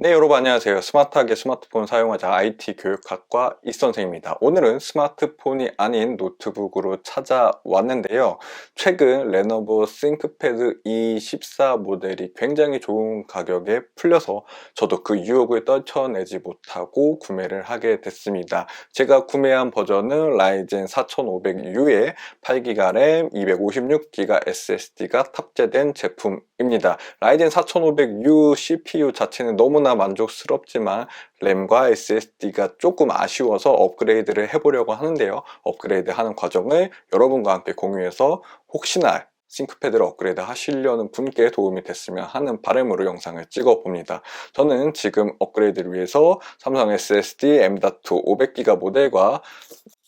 네 여러분 안녕하세요. 스마트하게 스마트폰 사용하자 IT 교육학과 이선생입니다. 오늘은 스마트폰이 아닌 노트북으로 찾아왔는데요. 최근 레노버 싱크패드 E14 모델이 굉장히 좋은 가격에 풀려서 저도 그 유혹을 떨쳐내지 못하고 구매를 하게 됐습니다. 제가 구매한 버전은 라이젠 4500U에 8GB 램 256GB SSD가 탑재된 제품입니다. 라이젠 4500U CPU 자체는 너무나 만족스럽지만 램과 SSD가 조금 아쉬워서 업그레이드를 해보려고 하는데요. 업그레이드 하는 과정을 여러분과 함께 공유해서 혹시나 싱크패드를 업그레이드 하시려는 분께 도움이 됐으면 하는 바람으로 영상을 찍어 봅니다. 저는 지금 업그레이드를 위해서 삼성 SSD M.2 500GB 모델과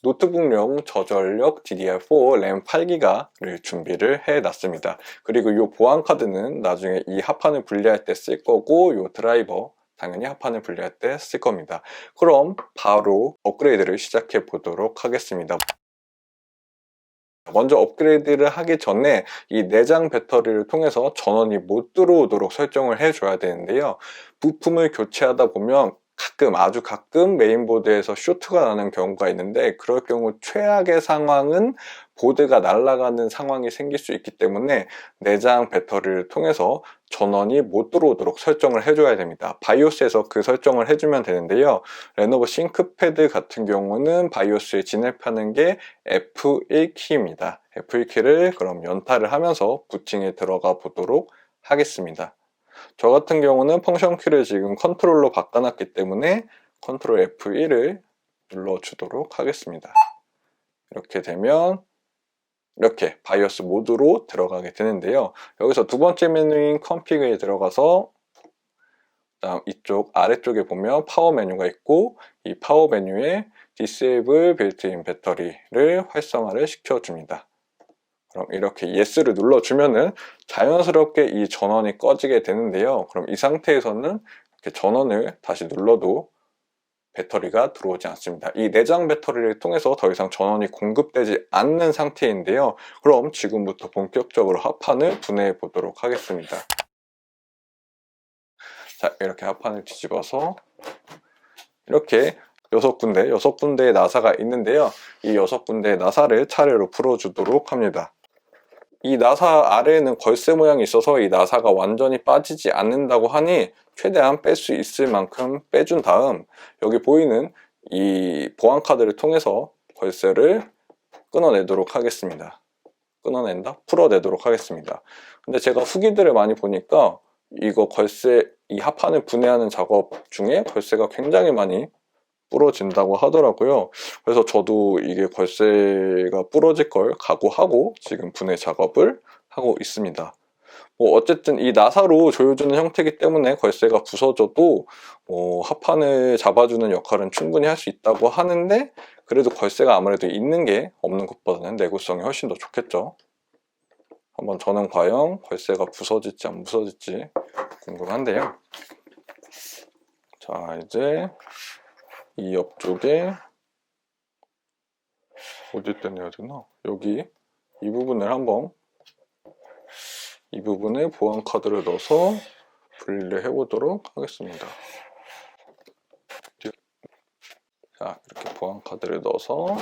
노트북용 저전력 DDR4 램 8기가를 준비를 해 놨습니다. 그리고 이 보안 카드는 나중에 이 합판을 분리할 때 쓸 거고 이 드라이버 당연히 합판을 분리할 때 쓸 겁니다. 그럼 바로 업그레이드를 시작해 보도록 하겠습니다. 먼저 업그레이드를 하기 전에 이 내장 배터리를 통해서 전원이 못 들어오도록 설정을 해줘야 되는데요. 부품을 교체하다 보면 가끔 아주 가끔 메인보드에서 쇼트가 나는 경우가 있는데 그럴 경우 최악의 상황은 보드가 날아가는 상황이 생길 수 있기 때문에 내장 배터리를 통해서 전원이 못 들어오도록 설정을 해줘야 됩니다. 바이오스에서 그 설정을 해주면 되는데요. 레노버 싱크패드 같은 경우는 바이오스에 진입하는 게 F1키입니다. F1키를 그럼 연타를 하면서 부팅에 들어가 보도록 하겠습니다. 저 같은 경우는 펑션 키를 지금 컨트롤로 바꿔놨기 때문에 컨트롤 F1을 눌러주도록 하겠습니다. 이렇게 되면 이렇게 바이오스 모드로 들어가게 되는데요. 여기서 두 번째 메뉴인 컴피그에 들어가서 다음 이쪽 아래쪽에 보면 파워 메뉴가 있고 이 파워 메뉴에 Disable 배터리를 활성화를 시켜줍니다. 그럼 이렇게 Yes를 눌러주면은 자연스럽게 이 전원이 꺼지게 되는데요. 그럼 이 상태에서는 이렇게 전원을 다시 눌러도 배터리가 들어오지 않습니다. 이 내장 배터리를 통해서 더 이상 전원이 공급되지 않는 상태인데요. 그럼 지금부터 본격적으로 합판을 분해해 보도록 하겠습니다. 자, 이렇게 합판을 뒤집어서 이렇게 여섯 군데, 여섯 군데의 나사가 있는데요. 이 여섯 군데의 나사를 차례로 풀어주도록 합니다. 이 나사 아래에는 걸쇠 모양이 있어서 이 나사가 완전히 빠지지 않는다고 하니 최대한 뺄 수 있을 만큼 빼준 다음 여기 보이는 이 보안 카드를 통해서 걸쇠를 끊어내도록 하겠습니다. 끊어낸다? 풀어내도록 하겠습니다. 근데 제가 후기들을 많이 보니까 이거 걸쇠, 이 합판을 분해하는 작업 중에 걸쇠가 굉장히 많이 부러진다고 하더라고요. 그래서 저도 이게 걸쇠가 부러질 걸 각오하고 지금 분해 작업을 하고 있습니다. 뭐 어쨌든 이 나사로 조여주는 형태이기 때문에 걸쇠가 부서져도 뭐 합판을 잡아주는 역할은 충분히 할 수 있다고 하는데 그래도 걸쇠가 아무래도 있는 게 없는 것보다는 내구성이 훨씬 더 좋겠죠. 한번 저는 과연 걸쇠가 부서질지 안 부서질지 궁금한데요. 자 이제 이 옆쪽에 어디 떼내야 되나? 여기 이 부분을 한번 이 부분에 보안 카드를 넣어서 분리를 해보도록 하겠습니다. 자 이렇게 보안 카드를 넣어서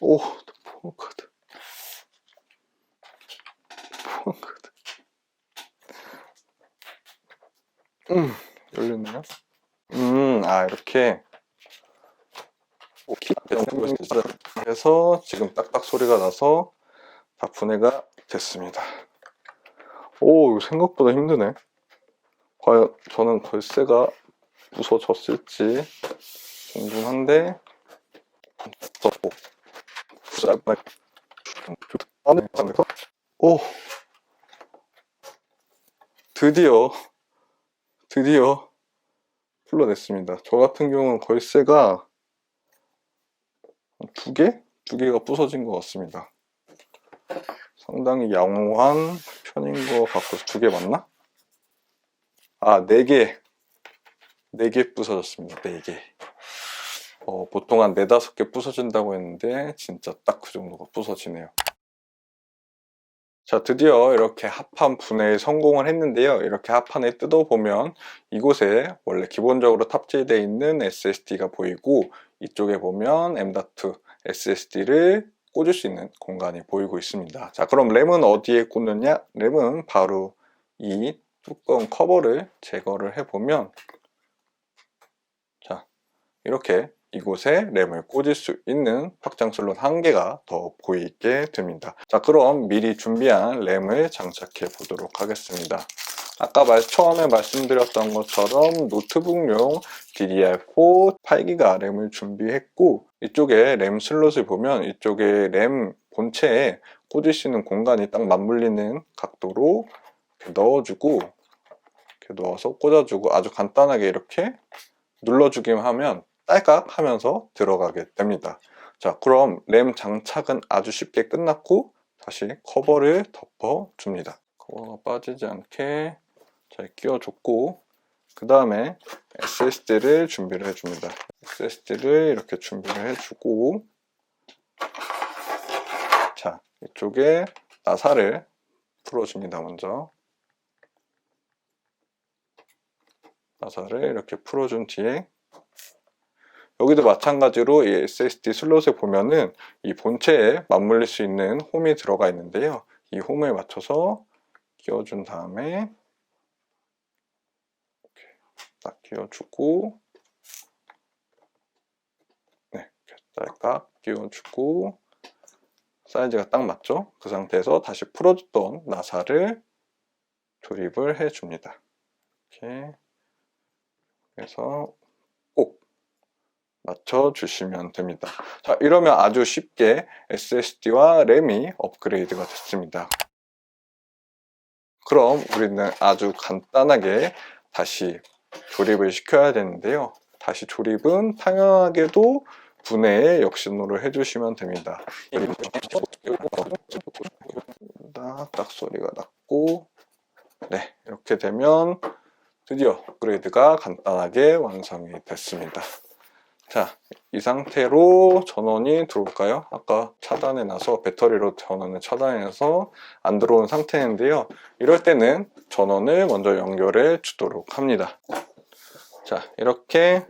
오 보안 카드 보안 카드 음 열렸나요? 음, 아, 이렇게. 그래서 지금 딱딱 소리가 나서 다 분해가 됐습니다. 오, 생각보다 힘드네. 과연 저는 걸쇠가 부서졌을지 궁금한데, 오, 드디어 드디어 풀러냈습니다. 저 같은 경우는 걸쇠가 두 개? 두 개가 부서진 것 같습니다. 상당히 양호한 편인 것 같고 두 개 맞나? 아, 네 개. 네 개 부서졌습니다. 네 개. 어, 보통 한 네다섯 개 부서진다고 했는데 진짜 딱 그 정도가 부서지네요. 자, 드디어 이렇게 합판 분해에 성공을 했는데요. 이렇게 합판에 뜯어보면 이곳에 원래 기본적으로 탑재되어 있는 SSD가 보이고 이쪽에 보면 M.2 SSD를 꽂을 수 있는 공간이 보이고 있습니다. 자, 그럼 램은 어디에 꽂느냐? 램은 바로 이 뚜껑 커버를 제거를 해보면 자, 이렇게 이곳에 램을 꽂을 수 있는 확장 슬롯 한 개가 더 보이게 됩니다. 자, 그럼 미리 준비한 램을 장착해 보도록 하겠습니다. 아까 말, 처음에 말씀드렸던 것처럼 노트북용 DDR4 8기가 램을 준비했고 이쪽에 램 슬롯을 보면 이쪽에 램 본체에 꽂을 수 있는 공간이 딱 맞물리는 각도로 이렇게 넣어주고 이렇게 넣어서 꽂아주고 아주 간단하게 이렇게 눌러주기만 하면 딸깍 하면서 들어가게 됩니다. 자, 그럼 램 장착은 아주 쉽게 끝났고 다시 커버를 덮어줍니다. 커버가 빠지지 않게 잘 끼워줬고 그 다음에 SSD를 준비를 해줍니다. SSD를 이렇게 준비를 해주고 자, 이쪽에 나사를 풀어줍니다, 먼저. 나사를 이렇게 풀어준 뒤에 여기도 마찬가지로 이 SSD 슬롯에 보면은 이 본체에 맞물릴 수 있는 홈이 들어가 있는데요. 이 홈에 맞춰서 끼워준 다음에 딱 끼워주고 네, 딸깍 끼워주고 사이즈가 딱 맞죠? 그 상태에서 다시 풀어줬던 나사를 조립을 해줍니다. 이렇게 해서 꼭 맞춰주시면 됩니다. 자, 이러면 아주 쉽게 SSD와 램이 업그레이드가 됐습니다. 그럼 우리는 아주 간단하게 다시 조립을 시켜야 되는데요. 다시 조립은 당연하게도 분해에 역신호를 해주시면 됩니다. 딱 소리가 났고 네 이렇게 되면 드디어 업그레이드가 간단하게 완성이 됐습니다. 자, 이 상태로 전원이 들어올까요? 아까 차단해 놔서 배터리로 전원을 차단해서 안 들어온 상태인데요. 이럴 때는 전원을 먼저 연결해 주도록 합니다. 자, 이렇게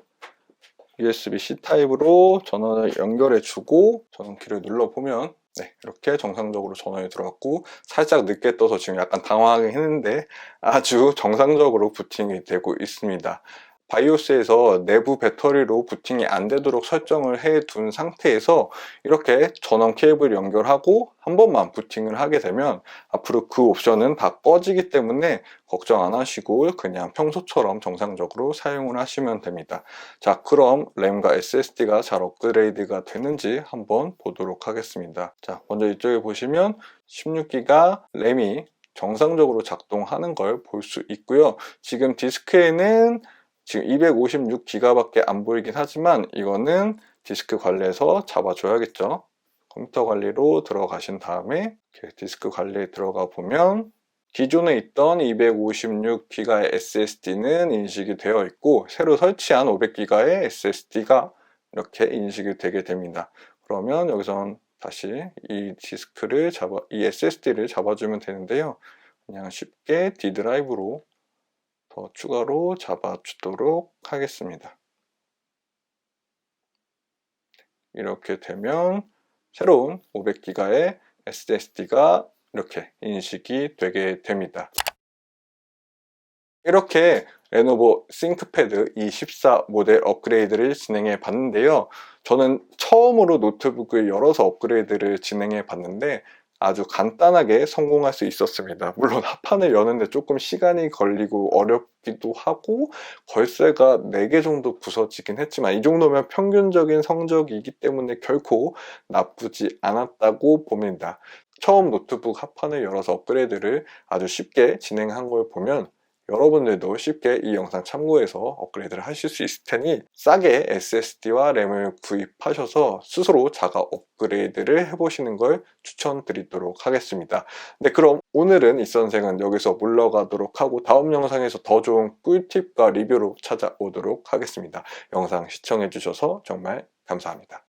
USB-C 타입으로 전원을 연결해 주고 전원키를 눌러보면 네, 이렇게 정상적으로 전원이 들어왔고 살짝 늦게 떠서 지금 약간 당황하긴 했는데 아주 정상적으로 부팅이 되고 있습니다. 바이오스에서 내부 배터리로 부팅이 안 되도록 설정을 해 둔 상태에서 이렇게 전원 케이블 연결하고 한 번만 부팅을 하게 되면 앞으로 그 옵션은 다 꺼지기 때문에 걱정 안 하시고 그냥 평소처럼 정상적으로 사용을 하시면 됩니다. 자 그럼 램과 SSD가 잘 업그레이드가 되는지 한번 보도록 하겠습니다. 자 먼저 이쪽에 보시면 16기가 램이 정상적으로 작동하는 걸 볼 수 있고요. 지금 디스크에는 지금 256기가밖에 안 보이긴 하지만 이거는 디스크 관리에서 잡아줘야겠죠. 컴퓨터 관리로 들어가신 다음에 디스크 관리에 들어가 보면 기존에 있던 256기가의 SSD는 인식이 되어 있고 새로 설치한 500기가의 SSD가 이렇게 인식이 되게 됩니다. 그러면 여기선 다시 이 디스크를 잡아, 이 SSD를 잡아주면 되는데요. 그냥 쉽게 D 드라이브로 더 추가로 잡아주도록 하겠습니다. 이렇게 되면 새로운 500기가의 SSD가 이렇게 인식이 되게 됩니다. 이렇게 레노버 싱크패드 E14 모델 업그레이드를 진행해 봤는데요. 저는 처음으로 노트북을 열어서 업그레이드를 진행해 봤는데 아주 간단하게 성공할 수 있었습니다. 물론 합판을 여는데 조금 시간이 걸리고 어렵기도 하고 걸쇠가 4개 정도 부서지긴 했지만 이 정도면 평균적인 성적이기 때문에 결코 나쁘지 않았다고 봅니다. 처음 노트북 합판을 열어서 업그레이드를 아주 쉽게 진행한 걸 보면 여러분들도 쉽게 이 영상 참고해서 업그레이드를 하실 수 있을 테니 싸게 SSD와 램을 구입하셔서 스스로 자가 업그레이드를 해보시는 걸 추천드리도록 하겠습니다. 네, 그럼 오늘은 이 선생은 여기서 물러가도록 하고 다음 영상에서 더 좋은 꿀팁과 리뷰로 찾아오도록 하겠습니다. 영상 시청해주셔서 정말 감사합니다.